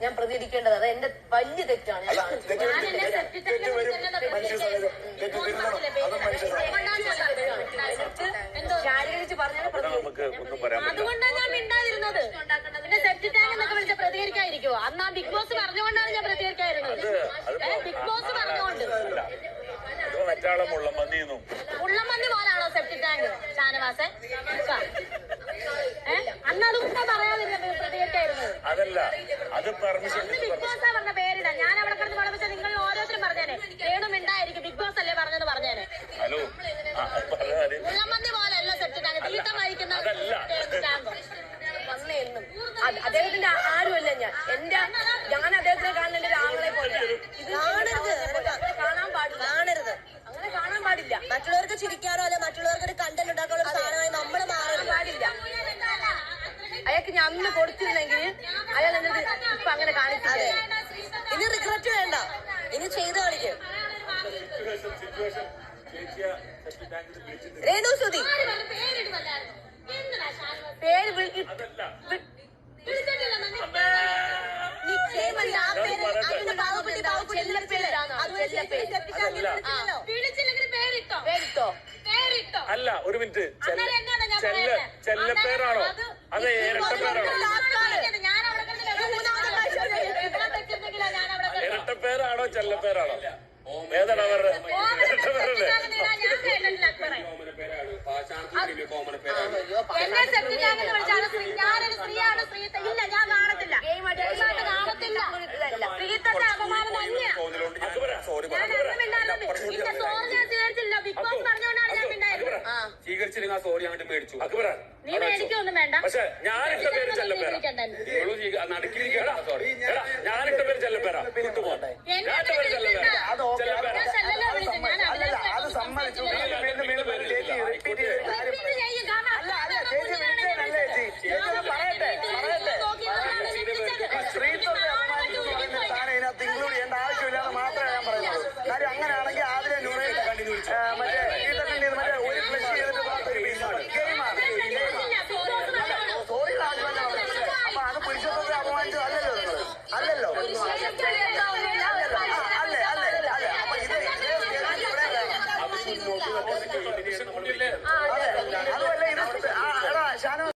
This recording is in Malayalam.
ഞാൻ പ്രതികരിക്കേണ്ടത് അത് എന്റെ വലിയ തെറ്റാണ് ശാരീകരിച്ച് പറഞ്ഞാൽ അതുകൊണ്ടാണ് ഞാൻ മിണ്ടാതിരുന്നത് പിന്നെ സെപ്റ്റി ടാങ്ക് എന്നൊക്കെ വിളിച്ച പ്രതികരിക്കാതിരിക്കുവോ അന്ന് ആ ബിഗ് ബോസ് പറഞ്ഞുകൊണ്ടാണ് ഞാൻ പ്രതികരിക്കാതിരുന്നത് ബിഗ് ബോസ് പറഞ്ഞുകൊണ്ട് ഉള്ളമന്തി പോലാണോ സെപ്റ്റി ടാങ്ക് ഷാനവാസെ അത് പെർമിഷൻ ബിഗ് ബോസ് പറഞ്ഞ പേരിടാ. ഞാൻ അവിടെ കിടന്ന് വിളപ്പിച്ച നിങ്ങൾ ഓരോരുത്തരും പറഞ്ഞേനെ. രേണു മിണ്ടായിരിക്കും. ബിഗ് ബോസ് അല്ലേ പറഞ്ഞേനെ. ഹലോ. തീട്ടം എന്നും. അത് അദ്ദേഹത്തിന്റെ ആരുമല്ല ഞാൻ. എന്റെ ഞാൻ അയാൾക്ക് ഞാൻ അന്ന് കൊടുത്തിരുന്നെങ്കിൽ അയാൾ എന്നത് ഇപ്പൊ അങ്ങനെ കാണിച്ചത് ഇനി റിഗ്രറ്റ് വേണ്ട. ഇനി ചെയ്ത് കളിക്കും രേണു ശ്രുതി. പേര് വിളിക്ക് അല്ല ഒരു മിനിറ്റ്? ചെല്ലപ്പേരാണോ? അത് ഇരട്ടപ്പേരാണോ ചെല്ലപ്പേരാണോ ഏതാണ് അവരുടെ സ്വീകരിച്ചില്ലെങ്കിൽ ആ സോറി അങ്ങോട്ട് മേടിച്ചു. അക്ബറ നീ മേടിക്കൊന്നും വേണ്ട. പക്ഷെ ഞാനിട്ട പേര് ചെല്ലപ്പേര. നടുക്കിരിക്കണം സോറി എടാ, ഞാനിട്ട പേര് ചെല്ലപ്പേര. കിട്ടുമോ